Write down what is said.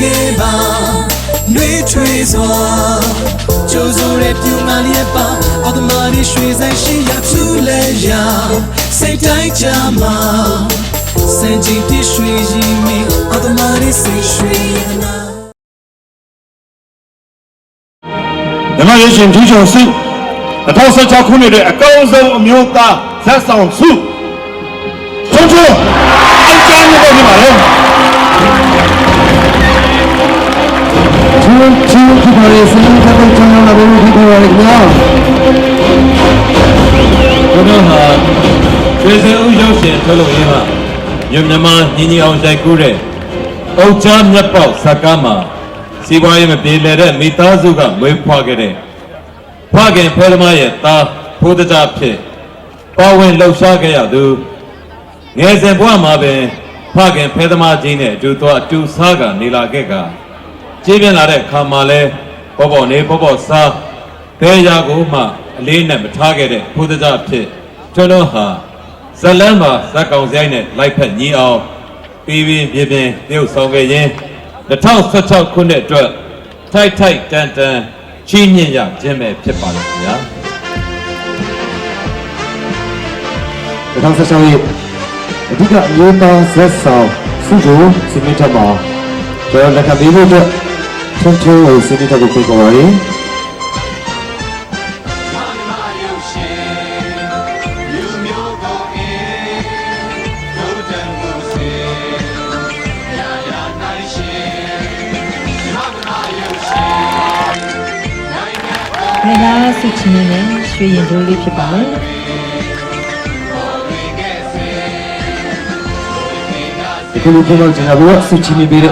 ခဲ့ပါနှွေးထွေးစွာကြိုးစိုးတဲ့ပြူမလေးပါအော်တမာရီရွှေဆိုင်ရှိရဖြူလဲရစိတ်တိုင်းချမှာစင်ကြည်တရွှေရင်မီအော်တမာရီစိတ်ရွှေရနာမြန်မာရေးရှင်ထူးချွန်စု2016ခုနှစ်ရဲ့အကောင်းဆုံးအမျိုးသားဇက်ဆောင်စုချုံချုံ ချူချူဖြစ်ပါလေစနေကတော့ချမ်းသာလို့ဖြစ်ပါလေခင်ဗျာကျွန်တော်ဟာရွှေစင်ဦးရုပ်ရှင်ထုတ်လုပ်ရင်းမှာမြို့မြန်မာညီညီအောင်တိုက်ကူးတဲ့အုတ်ချမြတ်ပေါက်ဇက်ကားမှာစီးပွားရေးမပြေလည်တဲ့မိသားစုကမွေးဖွားခဲ့တဲ့ဖခင်ဖဲသမားရဲ့သားဖိုးတကြဖြစ်ပါဝင်လှုပ်ရှားခဲ့ရသူငယ်စဉ်ဘဝမှာပင်ဖခင်ဖဲသမားကြီးနဲ့အတူသွားအတူစားကနေလာခဲ့က ကြေးပြင်းလာတဲ့ခါမှာလဲပေါ်ပေါ်နေပေါ်ပေါ်စားဘဲရာကိုမှအလေးနဲ့မထားခဲ့တဲ့ဖိုးတကြဖြစ်ကျွန်တော်ဟာဇလန်းမှာဇက်ကောင်စရိုက်နဲ့လိုက်ဖက်ညီအောင်ပြီးပြီးပြင်းပြင်းပြုတ်ဆောင်ခဲ့ရင်2016ခုနှစ်အတွက်ထိုက်ထိုက်တန်တန်ချီးမြှင့်ရခြင်းပဲဖြစ်ပါလိမ့်ခင်ဗျာ2016ရဲ့အဓိကအမျိုးသားဇက်ဆောင်စုကိုစီမင်းထက်မှာကျွန်တော်လက်ခံပေးဖို့အတွက် ချွန်းချွန်းကိုစီမင်းထက်ကိုဖိတ်ခေါ်ပါရစေငယ်သားစုချင်းနဲ့ရွှေရင်တိုးလေးဖြစ်ပါမယ်ဒီလိုပြောတော့ကျွန်တော်တို့ကစုချီးပေး